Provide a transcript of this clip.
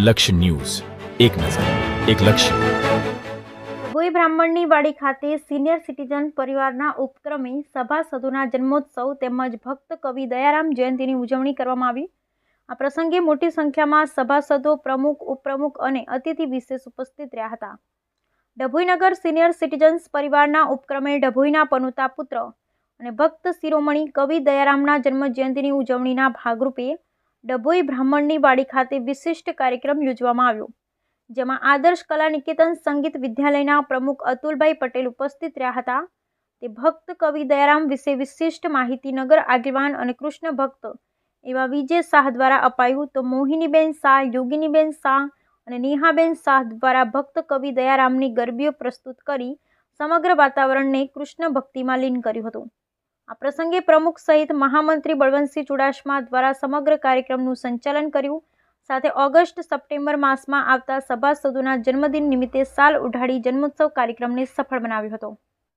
લક્ષ્ય ન્યૂઝ. એક નજર, એક લક્ષ્ય. ભોઈ બ્રાહ્મણની વાડી ખાતે સિનિયર સિટીઝન પરિવારના ઉપક્રમે સભાસદોના જન્મોત્સવ તેમજ ભક્ત કવિ દયારામ જયંતિની ઉજવણી કરવામાં આવી. આ પ્રસંગે મોટી સંખ્યામાં સભાસદો પ્રમુખ, ઉપપ્રમુખ અને અતિથિ વિશેષ ઉપસ્થિત રહ્યા હતા. ડભોઈનગર સિનિયર સિટીઝન્સ પરિવારના ઉપક્રમે ડભોઈના પનુતા પુત્ર અને ભક્ત શિરોમણી કવિ દયારામના જન્મ જયંતિની ઉજવણીના ભાગરૂપે ડભોઈ બ્રાહ્મણની વાડી ખાતે વિશિષ્ટ કાર્યક્રમ યોજવામાં આવ્યો, જેમાં આદર્શ કલા નિકેતન સંગીત વિદ્યાલયના પ્રમુખ અતુલભાઈ પટેલ ઉપસ્થિત રહ્યા હતા. તે ભક્ત કવિ દયારામ વિશે વિશિષ્ટ માહિતી નગર આગેવાન અને કૃષ્ણ ભક્ત એવા વિજય શાહ દ્વારા અપાયું તો મોહિનીબેન શાહ, યોગિનીબેન શાહ અને નેહાબેન શાહ દ્વારા ભક્ત કવિ દયારામની ગરબીઓ પ્રસ્તુત કરી સમગ્ર વાતાવરણને કૃષ્ણ ભક્તિમાં લીન કર્યું હતું. આ પ્રસંગે પ્રમુખ સહિત મહામંત્રી બળવંતસિંહ ચુડાસમા દ્વારા સમગ્ર કાર્યક્રમનું સંચાલન કર્યું. સાથે ઓગસ્ટ સપ્ટેમ્બર માસમાં આવતા સભાસદોના જન્મદિન નિમિત્તે સાલ ઉઢાડી જન્મોત્સવ કાર્યક્રમને સફળ બનાવ્યો હતો.